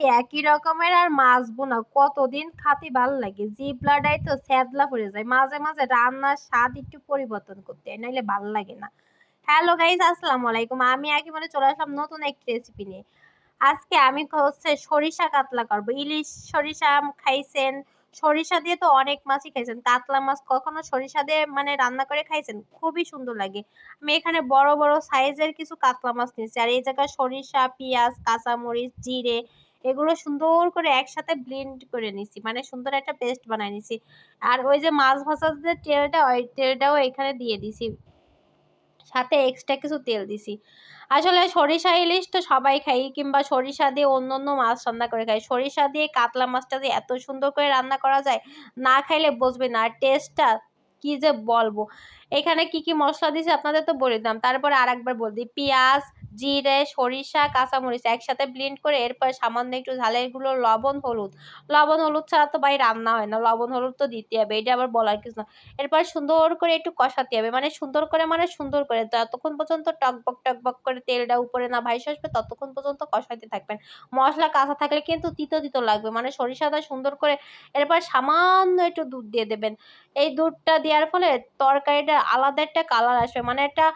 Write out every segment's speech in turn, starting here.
একই রকমের আর মাছবো না কতদিন খাতি ভালো লাগে? জিবলাটাই তো স্যাদলা পড়ে যায়। মাঝে মাঝে রান্নার স্বাদ একটু পরিবর্তন করতে হয়, নাইলে ভালো লাগে না। হ্যালো গাইজ আসসালামু আলাইকুম। আমি একই মানে চলে আসলাম নতুন একটি রেসিপি নিয়ে। আজকে আমি হচ্ছে সরিষা কাতলা করব। ইলিশ সরিষা খাইছেন। সরিষা দিয়ে তো অনেক মাছই খাইছেন। কাতলা মাছ কখনো সরিষা দিয়ে মানে রান্না করে খাইছেন? খুবই সুন্দর লাগে। আমি এখানে বড় বড় সাইজের কিছু কাতলা মাছ নিয়েছি। আর এই জায়গায় সরিষা, পেঁয়াজ, কাঁচামরিচ, জিরে এগুলো সুন্দর করে একসাথে ব্লেন্ড করে নিছি। মানে সুন্দর একটা পেস্ট বানাই নিছি। আর ওই যে মাছ ভাজার যে তেলটা, ওই তেলটাও এখানে দিয়ে দিছি। সাথে এক্সট্রা কিছু তেল দিছি। আসলে সরিষা ইলিশ তো সবাই খাই কিংবা সরিষা দিয়ে অন্য অন্য মাছ রান্না করে খাই সরিষা দিয়ে কাতলা মাছটা দিয়ে এত সুন্দর করে রান্না করা যায়, না খাইলে বুঝবে না। আর টেস্টটা কী যে বলব। এখানে কি কি মশলা দিয়েছি আপনাদের তো বলে দিলাম। তারপরে আর একবার বল দিই। পেঁয়াজ জিরে, সরিষা, কাঁচামরিচ একসাথে ব্লেন্ড করে এরপরে সামান্য একটু ঝালের গুঁড়ো, লবণ, হলুদ। লবণ, হলুদ ছাড়া তো ভাই রান্না হয় না। লবণ, হলুদ তো দিতে হবে। এটা আবার বলার কিছু না। এরপর সুন্দর করে একটু কষাতে হবে। মানে সুন্দর করে মানে সুন্দর করে। যতক্ষণ পর্যন্ত টকবক টকবক করে তেলটা উপরে না ভাইস আসবে, ততক্ষণ পর্যন্ত কষাইতে থাকবেন। মশলা কাঁচা থাকলে কিন্তু তিতো তিতো লাগবে। মানে সরিষাটা সুন্দর করে এরপর সামান্য একটু দুধ দিয়ে দেবেন। এই দুধটা দেওয়ার ফলে তরকারিটা আলাদা একটা কালার আসবে। মানে একটা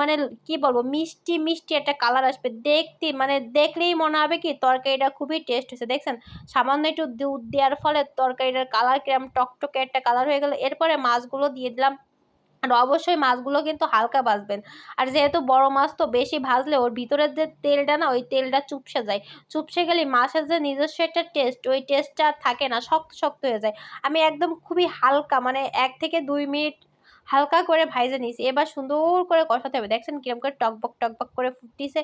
মানে কি বলব, মিষ্টি মিষ্টি একটা কালার আসবে। দেখতে মানে দেখলেই মনে হবে কি তরকারিটা খুবই টেস্ট হয়েছে। দেখছেন? সামান্য একটু দুধ দেওয়ার ফলে তরকারিটার কালার কিরম টকটকে একটা কালার হয়ে গেলো। এরপরে মাছগুলো দিয়ে দিলাম। আর অবশ্যই মাছগুলো কিন্তু হালকা ভাজবেন। আর যেহেতু বড় মাছ তো বেশি ভাজলে ওর ভিতরের যে তেলটা না, ওই তেলটা চুপসে যায়। চুপসে গেলে মাছের যে নিজস্ব একটা টেস্ট ওই টেস্টটা থাকে না, শক্ত শক্ত হয়ে যায়। আমি একদম খুবই হালকা মানে এক থেকে দুই মিনিট হালকা করে ভাইজে নিয়েছি। এবার সুন্দর করে কষাতে হবে। দেখছেন কিরম করে টকবক টকবক করে ফুটতিছে।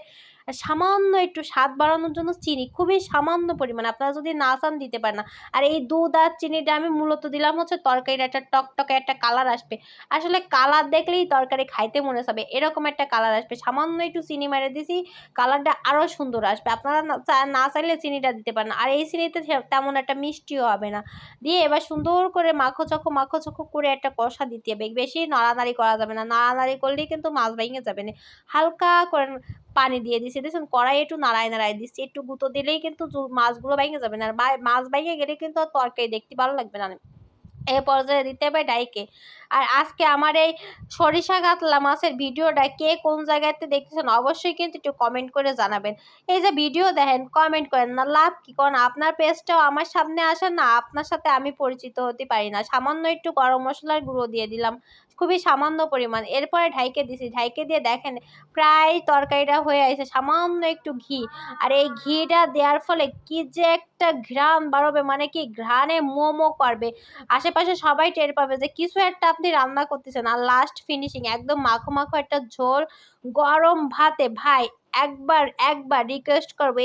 সামান্য একটু স্বাদ বাড়ানোর জন্য চিনি, খুবই সামান্য পরিমাণ। আপনারা যদি না চান দিতে পারেন না। আর এই দুধ আর চিনিটা আমি মূলত দিলাম হচ্ছে তরকারির একটা টকটকে একটা কালার আসবে। আসলে কালার দেখলেই তরকারি খাইতে মনে হবে এরকম একটা কালার আসবে। সামান্য একটু চিনি মেরে দিছি, কালারটা আরও সুন্দর আসবে। আপনারা না চাইলে চিনিটা দিতে পারেন আর এই চিনিতে তেমন একটা মিষ্টিও হবে না। দিয়ে এবার সুন্দর করে মাখো চখো মাখো চখো করে একটা কষা দিতে হবে। বেশি নাড়ানাড়ি করা যাবে না। নাড়ানাড়ি করলেই কিন্তু মাছ ভেঙে যাবে না। হালকা করে পানি দিয়ে দিচ্ছি দেখুন কড়াই একটু নাড়াই নাড়াই দিচ্ছি একটু গুঁতো দিলেই কিন্তু মাছগুলো ভেঙে যাবে না। মাছ ভেঙে গেলে কিন্তু আর তরকারি দেখতে ভালো লাগবে না। এ পর্যায়ে দিতে হবে ডাইকে। আর আজকে আমার এই সরিষা গাতলা মাছের ভিডিওটা কে কোন জায়গাতে দেখতেছেন অবশ্যই কিন্তু একটু কমেন্ট করে জানাবেন। এই যে ভিডিও দেখেন কমেন্ট করেন না, লাভ কী? কারণ আপনার পেজটাও আমার সামনে আসে না, আপনার সাথে আমি পরিচিত হতে পারি না। সামান্য একটু গরম মশলার গুঁড়ো দিয়ে দিলাম, খুবই সামান্য পরিমাণ। এরপরে ঢাইকে দিছি, ঢাইকে দিয়ে দেখেন প্রায় তরকারিটা হয়ে আছে সামান্য একটু ঘি। আর এই ঘিটা দেওয়ার ফলে কি যে একটা ঘ্রাণ বাড়বে মানে কি ঘ্রাণে মোমো করবে। আশেপাশে সবাই টের পাবে যে কিছু একটা আপনি রান্না করতেছেন আর লাস্ট ফিনিশিং একদম মাখো মাখো একটা ঝোল, গরম ভাতে ভাই একবার একবার রিকোয়েস্ট করব।